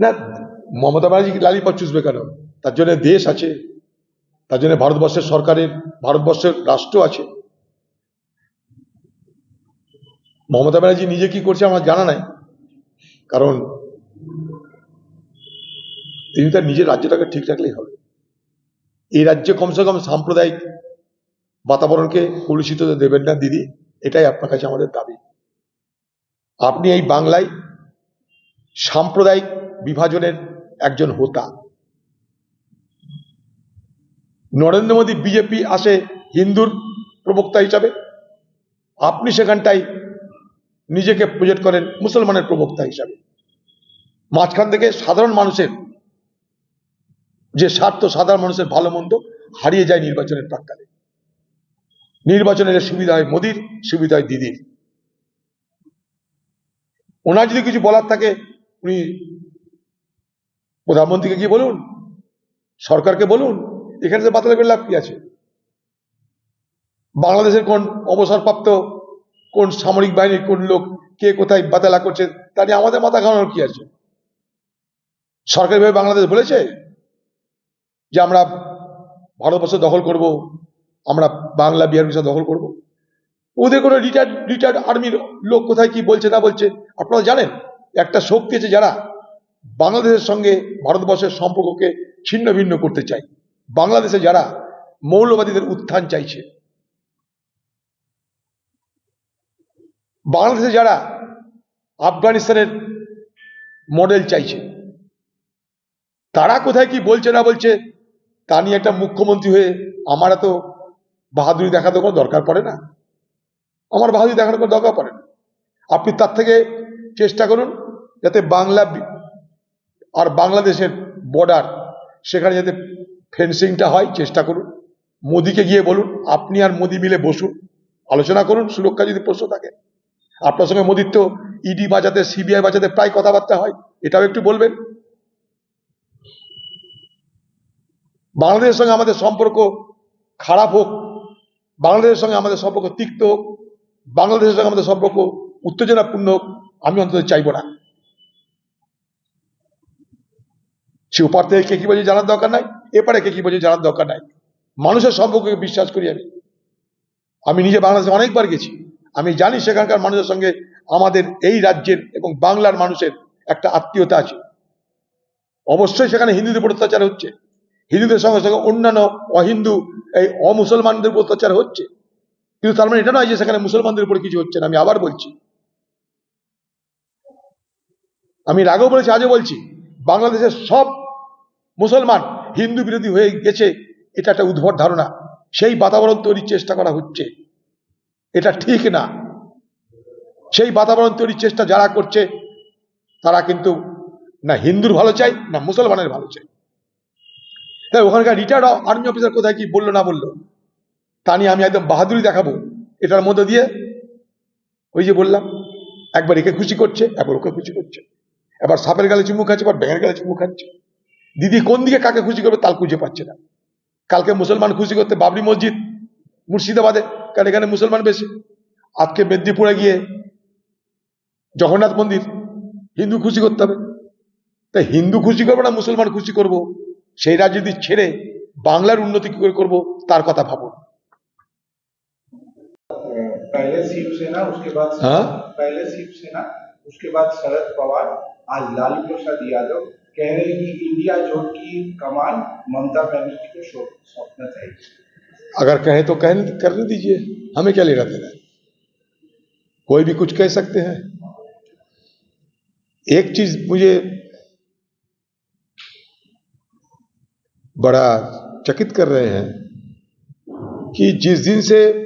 না, মমতা ব্যানার্জি লালিপপ চুষবে কেন? তার জন্য দেশ আছে, তার জন্য ভারতবর্ষের সরকারের, ভারতবর্ষের রাষ্ট্র আছে। মমতা ব্যানার্জি নিজে কি করছে আমার জানা নাই। কারণ তিনি তার নিজের রাজ্যটাকে ঠিক রাখলেই হবে। এই রাজ্যে কমসে কম সাম্প্রদায়িক বাতাবরণকে কলুষিত দেবেন না, দিদি। এটাই আপনার কাছে আমাদের দাবি। আপনি এই বাংলায় সাম্প্রদায়িক বিভাজনের একজন হোতা। নরেন্দ্র মোদী বিজেপি আসে হিন্দুর প্রবক্তা হিসাবে। আপনি সেখানটাই নিজেকে প্রজেক্ট করেন মুসলমানের প্রবক্তা হিসাবে। মাঝখান থেকে সাধারণ মানুষের যে স্বার্থ, সাধারণ মানুষের ভালো মন্দ হারিয়ে যায় নির্বাচনের প্রাক্কালে। নির্বাচনের সুবিধা হয় মোদির, সুবিধা হয় দিদির। ওনার যদি কিছু বলার থাকে, উনি প্রধানমন্ত্রীকে গিয়ে বলুন, সরকারকে বলুন, এখানে তো বাতিল করে লাভ কি আছে? বাংলাদেশের কোন অবসরপ্রাপ্ত, কোন সামরিক বাহিনীর কোন লোক কে কোথায় বাতালা করছে, তা নিয়ে আমাদের মাথা ঘামানোর কি আছে? সরকারিভাবে বাংলাদেশ বলেছে যে আমরা ভারতবর্ষ দখল করব, আমরা বাংলা বিহার উড়িষ্যা দখল করব? ওদের কোনো রিটায়ার্ড রিটায়ার্ড আর্মির লোক কোথায় কি বলছে না বলছে, আপনারা জানেন? একটা শক্তি আছে যারা বাংলাদেশের সঙ্গে ভারতবর্ষের সম্পর্ককে ছিন্ন ভিন্ন করতে চায়। বাংলাদেশে যারা মৌলবাদীদের উত্থান চাইছে। বাংলাদেশে যারা আফগানিস্তানের মডেল চাইছে। তারা কোথায় কি বলছে না বলছে, তা নিয়ে একটা মুখ্যমন্ত্রী হয়ে আমার এত বাহাদুরি দেখাতে কোনো দরকার পড়ে না। আমার বাহাদুরি দেখানোর কোনো দরকার পড়ে না। আপনি তার থেকে চেষ্টা করুন যাতে বাংলা আর বাংলাদেশের বর্ডার সেখানে যাতে ফেন্সিংটা হয়, চেষ্টা করুন। মোদিকে গিয়ে বলুন, আপনি আর মোদি মিলে বসুন। আলোচনা করুন, সুরক্ষা যদি প্রশ্ন থাকে। আপনার সঙ্গে মোদির তো ইডি বাঁচাতে সিবিআই বাঁচাতে প্রায় কথাবার্তা হয়, এটাও একটু বলবেন? বাংলাদেশের সঙ্গে আমাদের সম্পর্ক খারাপ হোক, বাংলাদেশের সঙ্গে আমাদের সম্পর্ক তিক্ত হোক বাংলাদেশের সঙ্গে আমাদের সম্পর্ক উত্তেজনাপূর্ণ, আমি অন্তত চাইব না। সে ওপার থেকে কে কি বলছে জানার দরকার নাই, এপারে কে কি বলছে জানার দরকার নাই। মানুষের সম্পর্ককে বিশ্বাস করি আমি। আমি নিজে বাংলাদেশে অনেকবার গেছি। আমি জানি সেখানকার মানুষের সঙ্গে আমাদের এই রাজ্যের এবং বাংলার মানুষের একটা আত্মীয়তা আছে। অবশ্যই সেখানে হিন্দুদের উপর অত্যাচার হচ্ছে। হিন্দুদের সঙ্গে সঙ্গে অন্যান্য অহিন্দু, এই অমুসলমানদের উপর অত্যাচার হচ্ছে। কিন্তু তার মানে এটা নয় যে সেখানে মুসলমানদের উপর কিছু হচ্ছে না, আমি আবার বলছি। আমি এর আগেও বলেছি, আজও বলছি, বাংলাদেশের সব মুসলমান হিন্দু বিরোধী হয়ে গেছে, এটা একটা উদ্ভট ধারণা। সেই বাতাবরণ তৈরির চেষ্টা করা হচ্ছে। এটা ঠিক না। সেই বাতাবরণ তৈরির চেষ্টা যারা করছে, তারা কিন্তু না হিন্দুর ভালো চাই, না মুসলমানের ভালো চাই। তাই ওখানকার রিটায়ার্ড আর্মি অফিসার কোথায় কি বলল না বলল? তা নিয়ে আমি একদম বাহাদুরি দেখাবো। এটার মধ্যে দিয়ে ওই যে বললাম, একবার একে খুশি করছে, একবার ওকে খুশি করছে। এবার সাপের গালে চুমু খাচ্ছে, এবার ব্যাঙের গালে চুমু খাচ্ছে। দিদি কোন দিকে কাকে খুশি করবে তাল খুঁজে পাচ্ছে না। কালকে মুসলমান খুশি করতে বাবরি মসজিদ, মুর্শিদাবাদে, কারণ এখানে মুসলমান বেশি। আজকে মেদিনীপুরে গিয়ে জগন্নাথ মন্দির, হিন্দু খুশি করতে হবে। তাই হিন্দু খুশি করব না মুসলমান খুশি করব? সেই যদি ছেড়ে বাংলার উন্নতি কি করে করব? তার কথা ভাবুন। पहले शिवसेना उसके बाद हाँ? पहले शिवसेना उसके बाद शरद पवार आज लालू प्रसाद यादव कह रहे हैं कि इंडिया जोट की कमान ममता बनर्जी को सौंपना चाहिए अगर कहे तो कह करने दीजिए। हमें क्या लेना देना है? कोई भी कुछ कह सकते हैं। एक चीज़ मुझे बड़ा चकित कर रहे हैं कि जिस दिन से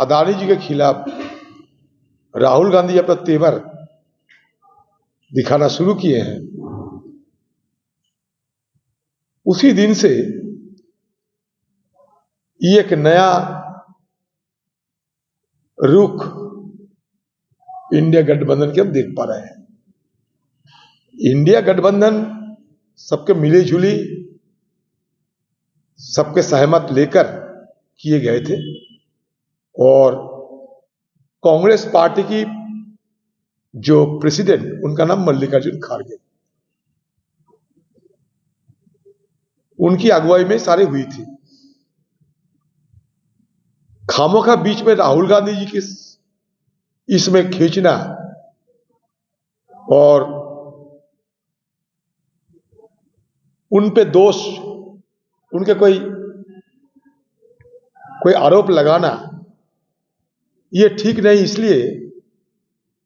अदानी जी के खिलाफ राहुल गांधी अपना तेवर दिखाना शुरू किए हैं। उसी दिन से ये एक नया रुख इंडिया गठबंधन के हम देख पा रहे हैं। इंडिया गठबंधन सबके मिली जुली सबके सहमत लेकर किए गए थे। और कांग्रेस पार्टी की जो प्रेसिडेंट, उनका नाम मल्लिकार्जुन खारगे उनकी अगुवाई में सारे हुई थी। खामों का बीच में राहुल गांधी जी की इसमें खींचना और उन पे दोष, उनके कोई कोई आरोप लगाना ये ठीक नहीं इसलिए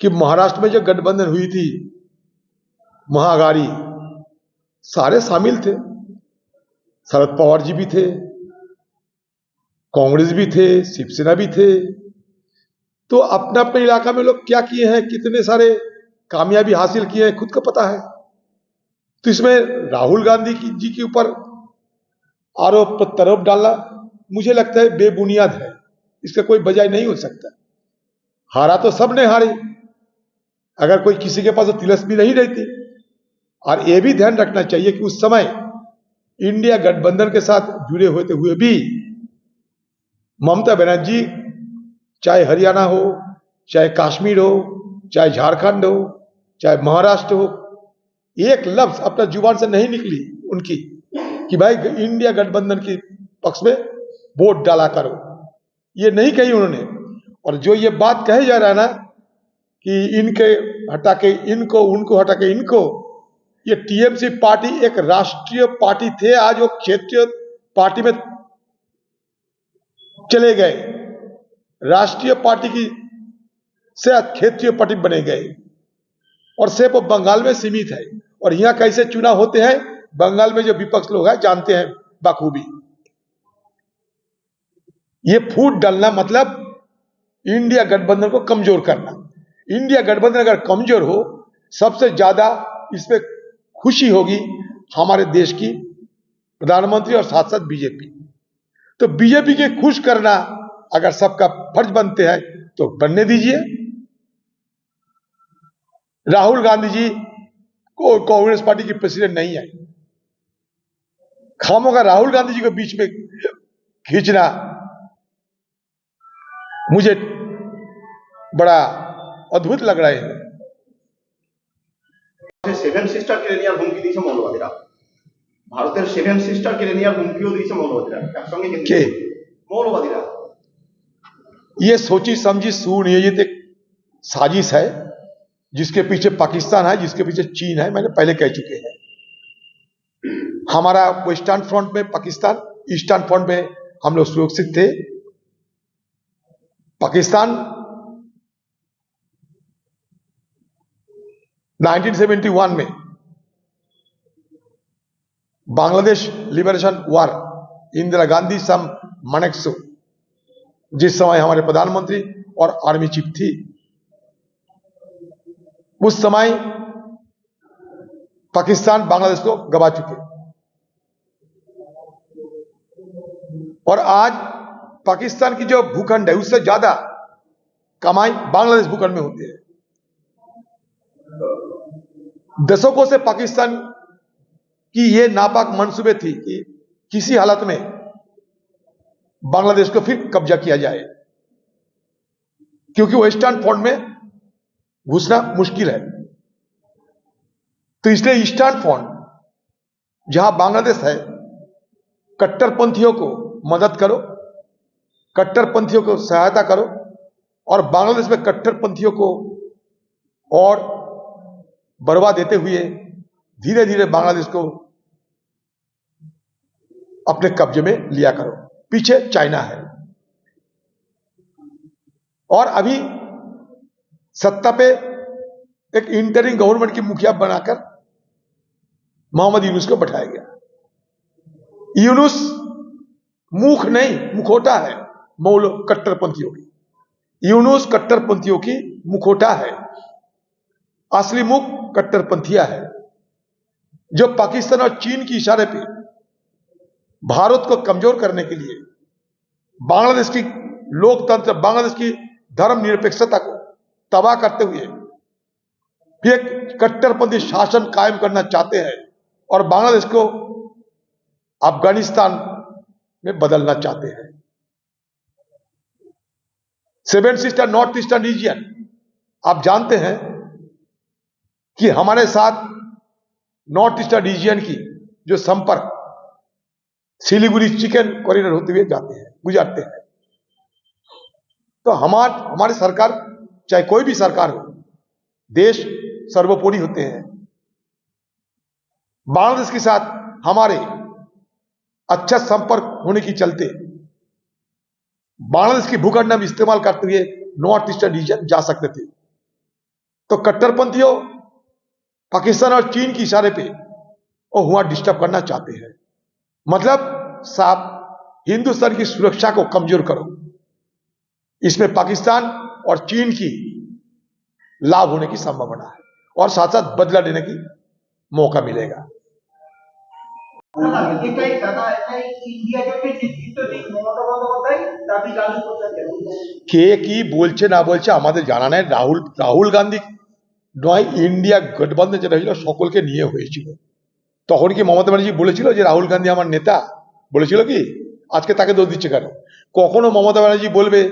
कि महाराष्ट्र में जो गठबंधन हुई थी, महागारी, सारे शामिल थे। शरद पवार जी भी थे, कांग्रेस भी थे, शिवसेना भी थे। तो अपने अपने इलाका में लोग क्या किए हैं, कितने सारे कामयाबी हासिल किए हैं, खुद को पता है। तो इसमें राहुल गांधी की, जी के ऊपर आरोप प्रत्यारोप डालना मुझे लगता है बेबुनियाद है। इसका कोई बजाय नहीं हो सकता। हारा तो सबने हारे। अगर कोई किसी के पास तो तिलस्मी नहीं रहती, और यह भी ध्यान रखना चाहिए कि उस समय इंडिया गठबंधन के साथ जुड़े होते हुए भी ममता बनर्जी, चाहे हरियाणा हो, चाहे कश्मीर हो, चाहे झारखंड हो, चाहे महाराष्ट्र हो, एक लफ्ज अपना ज़ुबान से नहीं निकली उनकी कि भाई इंडिया गठबंधन के पक्ष में वोट डाला करो। ये नहीं कही उन्होंने। और जो ये बात कही जा रहा है ना, कि इनके हटा के इनको, उनको हटा के इनको, ये टीएमसी पार्टी एक राष्ट्रीय पार्टी थे, आज वो क्षेत्रीय पार्टी में चले गए। राष्ट्रीय पार्टी की से क्षेत्रीय पार्टी बने गए। और सिर्फ़ बंगाल में सीमित है। और यहाँ कैसे चुनाव होते हैं, बंगाल में जो विपक्ष लोग हैं, जानते हैं बखूबी। ये फूट डालना मतलब इंडिया गठबंधन को कमज़ोर करना। इंडिया गठबंधन अगर कमज़ोर हो, सबसे ज़्यादा इसमें खुशी होगी हमारे देश की प्रधानमंत्री और साथ साथ बीजेपी। तो बीजेपी के खुश करना अगर सबका फ़र्ज़ बनते हैं तो बनने दीजिए। राहुल गांधी जी को कांग्रेस पार्टी की प्रेसिडेंट नहीं है। खामों का राहुल गांधी जी को बीच में खींचना मुझे बड़ा অদ্ভুত লগ रहा है সেভেন সিস্টার কেড়ে নেওয়ার হুমকি দিয়েছে মৌলবাদীরা ভারতের সেভেন সিস্টার কেড়ে নেওয়ার হুমকিও দিয়েছে মৌলবাদীরা একসঙ্গে কিন্তু কে? মৌলবাদীরা ये सोची समझी सुनियोजित एक साजिश है जिसके पीछे पाकिस्तान है जिसके पीछे चीन है मैंने पहले कह चुके हैं हमारा वेस्टर्न फ्रंट में पाकिस्तान ईस्टर्न फ्रंट में हम लोग सुरक्षित थे पाकिस्तान 1971 में बांग्लादेश लिबरेशन वार, इंदिरा गांधी सम मनेक्सो, जिस समय हमारे प्रधानमंत्री और आर्मी चीफ थी। उस समय पाकिस्तान बांग्लादेश को गवा चुके। और आज पाकिस्तान की जो भूखंड है, उससे ज़्यादा कमाई बांग्लादेश भूखंड में होती है। दशकों से पाकिस्तान की ये नापाक मंसूबे थी कि किसी हालत में बांग्लादेश को फिर कब्जा किया जाए, क्योंकि वेस्टर्न फ्रंट में घुसना मुश्किल है। तो इसलिए ईस्टर्न फ्रंट जहाँ बांग्लादेश है, कट्टरपंथियों को मदद करो कट्टरपंथियों को सहायता करो और बांग्लादेश में कट्टरपंथियों को और बढ़वा देते हुए धीरे धीरे बांग्लादेश को अपने कब्जे में लिया करो। पीछे चाइना है। और अभी सत्ता पे एक इंटरिंग गवर्नमेंट की मुखिया बनाकर मोहम्मद यूनुस को बैठाया गया। यूनुस मुख नहीं, मुखोटा है। मौल कट्टरपंथियों की। यूनुस कट्टरपंथियों की मुखोटा है। असली मुख कट्टरपंथिया है। जो पाकिस्तान और चीन की इशारे पे भारत को कमज़ोर करने के लिए बांग्लादेश की लोकतंत्र, बांग्लादेश की धर्मनिरपेक्षता को तबाह करते हुए एक कट्टरपंथी शासन कायम करना चाहते हैं और बांग्लादेश को अफ़गानिस्तान में बदलना चाहते हैं। Seven sister north eastern region आप जानते हैं कि हमारे साथ नॉर्थ ईस्टर्न रीजियन की जो संपर्क, सिलीगुड़ी चिकन कॉरिडोर होते हुए जाते हैं, गुजरते हैं। तो हमार, हमारी सरकार, चाहे कोई भी सरकार हो, देश सर्वोपरि होते हैं। बांग्लादेश के साथ हमारे अच्छा संपर्क होने की चलते बांग्लादेश की भूखंड हम इस्तेमाल करते हुए नॉर्थ ईस्टर्न रीजन जा सकते थे। तो कट्टरपंथियों, पाकिस्तान और चीन के इशारे पे वो हुआ डिस्टर्ब करना चाहते हैं। मतलब साहब, हिंदुस्तान की सुरक्षा को कमज़ोर करो। इसमें पाकिस्तान और चीन की लाभ होने की संभावना है और साथ साथ बदला लेने की मौका मिलेगा। কে কি বলছে না বলছে আমাদের জানা নেই। রাহুল রাহুল গান্ধী নয় ইন্ডিয়া গঠবন্ধন যেটা হয়েছিল সকলকে নিয়ে হয়েছিল। তখন কি মমতা ব্যানার্জি বলেছিল যে রাহুল গান্ধী আমার নেতা? বলেছিল কি? আজকে তাকে দোষ দিচ্ছে কেন? কখনো মমতা ব্যানার্জি বলবে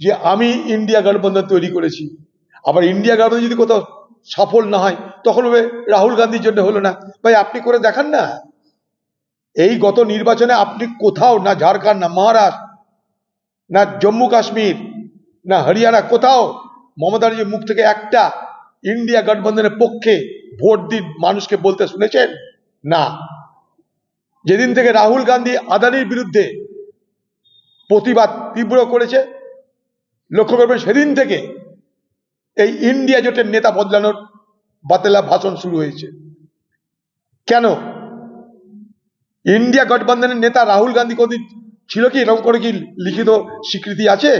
যে আমি ইন্ডিয়া গঠবন্ধন তৈরি করেছি। আবার ইন্ডিয়া গঠবন্ধন যদি কোথাও সফল না হয়, তখন রাহুল গান্ধীর জন্য হলো না। ভাই, আপনি করে দেখান না। এই গত নির্বাচনে আপনি কোথাও না ঝাড়খণ্ড, না মহারাষ্ট্র, না জম্মু কাশ্মীর, না হরিয়ানা কোথাও মমতা মুখ থেকে একটা ইন্ডিয়া গঠবন্ধনের পক্ষে ভোট দিন মানুষকে বলতে শুনেছেন? না। যেদিন থেকে রাহুল গান্ধী আদানির বিরুদ্ধে প্রতিবাদ তীব্র করেছে, লক্ষ্য করবেন সেদিন থেকে এই ইন্ডিয়া জোটের নেতা বদলানোর বাতেলা ভাষণ শুরু হয়েছে। কেন? ইন্ডিয়া গঠবন্ধনের নেতা রাহুল গান্ধী কোনদিন ছিল কি? এরকম করে কি লিখিত স্বীকৃতি আছে?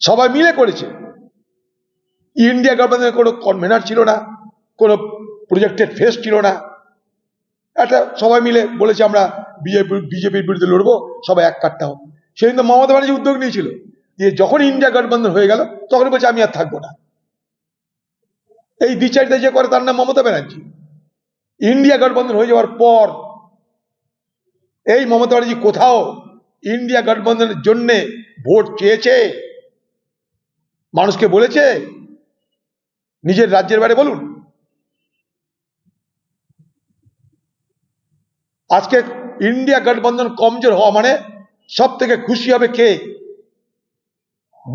সবাই মিলে করেছে। ইন্ডিয়া গভর্নমেন্টের কোনো কনভেনার ছিল না, কোনো প্রজেক্টেড ফেস ছিল না। একটা সবাই মিলে বলেছে আমরা বিজেপি বিজেপির বিরুদ্ধে লড়বো, সবাই এক কাটতে হোক। সেদিন তো মমতা ব্যানার্জি উদ্যোগ নিয়েছিল দিয়ে যখন ইন্ডিয়া গঠবন্ধন হয়ে গেল, তখন বলছে আমি আর থাকব না। এই বিচারটা যে করে তার নাম মমতা ব্যানার্জি। ইন্ডিয়া গঠবন্ধন হয়ে যাওয়ার পর, এই মমতা ব্যানার্জি কোথাও ইন্ডিয়া গঠবন্ধনের জন্য ভোট চেয়েছে? মানুষকে বলেছে? নিজের রাজ্যের বাইরে বলুন। আজকে ইন্ডিয়া গঠবন্ধন কমজোর হওয়া মানে সব থেকে খুশি হবে কে?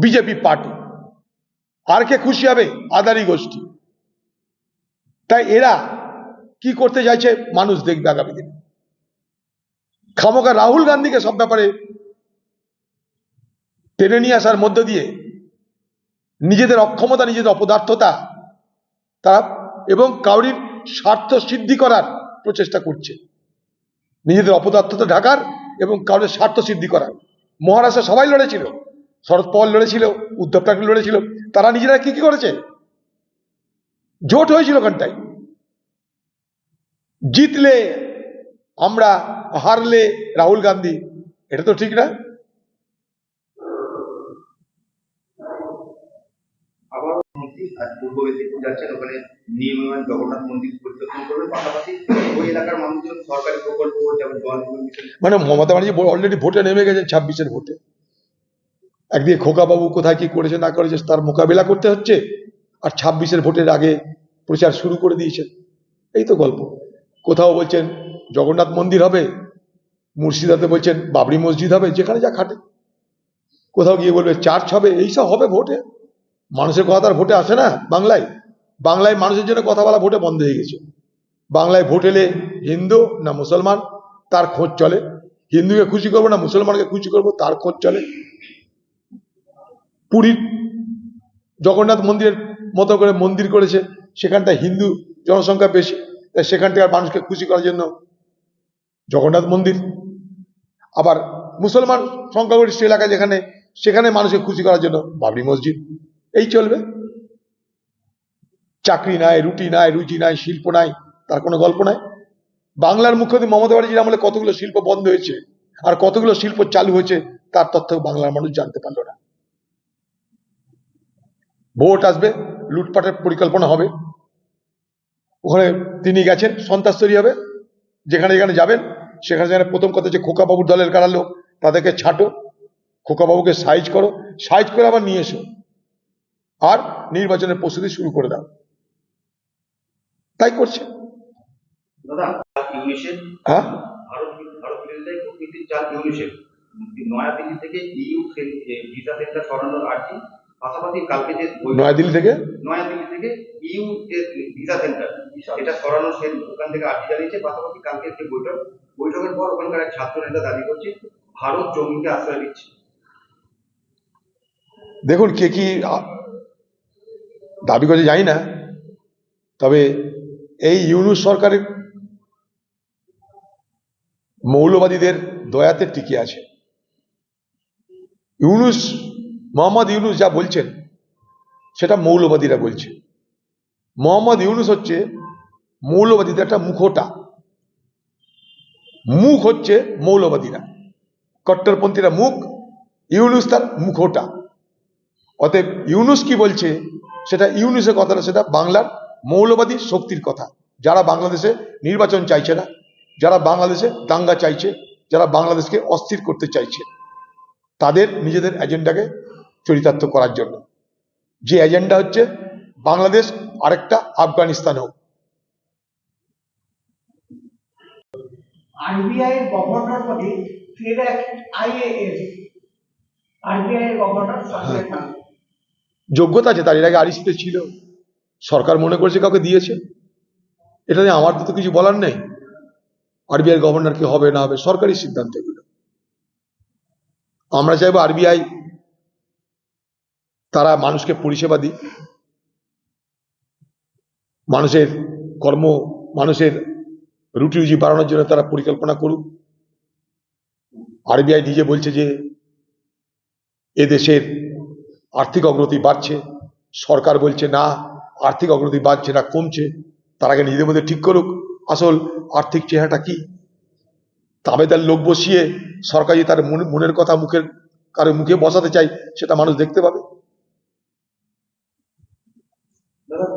BJP party. আর কে খুশি হবে? আদানি গোষ্ঠী। তাই এরা কি করতে চাইছে, মানুষ দেখবে আগামী দিনে। খামোকা রাহুল গান্ধীকে সব ব্যাপারে টেনে নিয়ে আসার মধ্য দিয়ে নিজেদের অক্ষমতা, নিজেদের অপদার্থতা, তারা এবং কাউরির স্বার্থ সিদ্ধি করার প্রচেষ্টা করছে। নিজেদের অপদার্থতা ঢাকার এবং কাউরের স্বার্থ সিদ্ধি করার। মহারাষ্ট্র সবাই লড়েছিল শরদ পাওয়ার লড়েছিল, উদ্ধব ঠাকরে লড়েছিল, তারা নিজেরা কি কি করেছে? জোট হয়েছিল ওখানটায়। জিতলে আমরা হারলে রাহুল গান্ধী। এটা তো ঠিক না? মানে মমতা ব্যানার্জি অলরেডি ভোটে নেমে গেছেন ছাব্বিশের ভোটে একদিকে খোকাবাবু কোথায় কি করেছে না করেছে তার মোকাবিলা করতে হচ্ছে আর ছাব্বিশের ভোটের আগে প্রচার শুরু করে দিয়েছেন। এই তো গল্প। কোথাও বলছেন জগন্নাথ মন্দির হবে মুর্শিদাতে বলছেন বাবরি মসজিদ হবে, যেখানে যা খাটে। কোথাও গিয়ে বলবে চার্চ হবে এইসব হবে ভোটে। মানুষের কথা তার ভোটে আসে না বাংলায়। বাংলায় মানুষের জন্য কথা বলা ভোটে বন্ধ হয়ে গেছে। বাংলায় ভোট এলে হিন্দু না মুসলমান, তার খোঁজ চলে। হিন্দুকে খুশি করব না মুসলমানকে খুশি করব, তার খোঁজ চলে। পুরীর জগন্নাথ মন্দিরের মতো করে মন্দির করেছে, সেখানটায় হিন্দু জনসংখ্যা বেশি। তাই সেখান থেকে মানুষকে খুশি করার জন্য জগন্নাথ মন্দির। আবার মুসলমান সংখ্যাগরিষ্ঠ এলাকা যেখানে, সেখানে মানুষকে খুশি করার জন্য বাবরি মসজিদ। এই চলবে। চাকরি নাই, রুটি নাই রুচি নাই, শিল্প নাই, তার কোনো গল্প নাই। বাংলার মুখ্যমন্ত্রী মমতা ব্যানার্জির আমলে কতগুলো শিল্প বন্ধ হয়েছে আর কতগুলো শিল্প চালু হয়েছে, তার তথ্য বাংলার মানুষ জানতে পারল না। ভোট আসবে, লুটপাটের পরিকল্পনা হবে। ওখানে তিনি গেছেন সন্ত্রাস তৈরি হবে যেখানে যেখানে যাবেন সেখানে সেখানে প্রথম কথা যে খোকাবাবুর দলের কারা লোক তাদেরকে ছাটো খোকাবাবুকে সাইজ করো সাইজ করে আবার নিয়ে এসো। আর নির্বাচনের প্রস্তুতি শুরু করে দাও। তাই করছে। হ্যাঁ? নয়াদিল্লি থেকে ইউ ভিসা সেন্টার সরানোর আর্জি। পাশাপাশি কালকে যে নয়াদিল্লি থেকে? নয়াদিল্লি থেকে ইউ যে ভিসা সেন্টার। এটা সরানোর সে ওখান থেকে আর্জি জানিয়েছে। পাশাপাশি কালকে যে বৈঠক বৈঠকের পর ওখানকার এক ছাত্র নেতা দাবি করছে ভারত জঙ্গিকে আশ্রয় দিচ্ছে। দেখুন কে কি দাবি করে জানি না। তবে এই ইউনুস সরকারের মৌলবাদীদের দয়াতে টিকে আছে। ইউনুস মোহাম্মদ ইউনুস যা বলছেন, সেটা মৌলবাদীরা বলছে। মোহাম্মদ ইউনুস হচ্ছে মৌলবাদীদের একটা মুখোটা। মুখ হচ্ছে মৌলবাদীরা। কট্টরপন্থীরা মুখ, ইউনুস তার মুখোটা। অতএব ইউনুস কি বলছে, সেটা ইউনুসের কথাটা সেটা বাংলার মৌলবাদী শক্তির কথা। যারা বাংলাদেশে নির্বাচন চাইছে না, যারা বাংলাদেশে দাঙ্গা চাইছে, যারা বাংলাদেশকে অস্থির করতে চাইছে, তাদের নিজেদের এজেন্ডাকে চরিতার্থ করার জন্য। যে এজেন্ডা হচ্ছে বাংলাদেশ আরেকটা আফগানিস্তান হোক। আরবিআই এর গভর্নর পদে ফের এক আইএএস। আরবিআই এর গভর্নর যোগ্যতা আছে তার এর আগে আরিসিতে ছিল। সরকার মনে করছে কাউকে দিয়েছে। এটা নিয়ে আমার তো কিছু বলার নেই। আরবিআই গভর্নর কি হবে না হবে সরকারি সিদ্ধান্ত এগুলো। আমরা চাইব আরবিআই তারা মানুষকে পরিষেবা দিই মানুষের কর্ম, মানুষের রুটি রুজি বাড়ানোর জন্য তারা পরিকল্পনা করুক। আরবিআই নিজে বলছে যে এদেশের আর্থিক অগ্রগতি বাড়ছে। সরকার বলছে, না, আর্থিক অগ্রগতি বাড়ছে না, কমছে। তার আগে নিজেদের মধ্যে ঠিক করুক। আসল আর্থিক চেহারাটা কি? তাবেদার লোক বসিয়ে সরকার যে তার মনে- মনের কথা মুখের, কারও মুখে বসাতে চাই সেটা মানুষ দেখতে পাবে। দাদা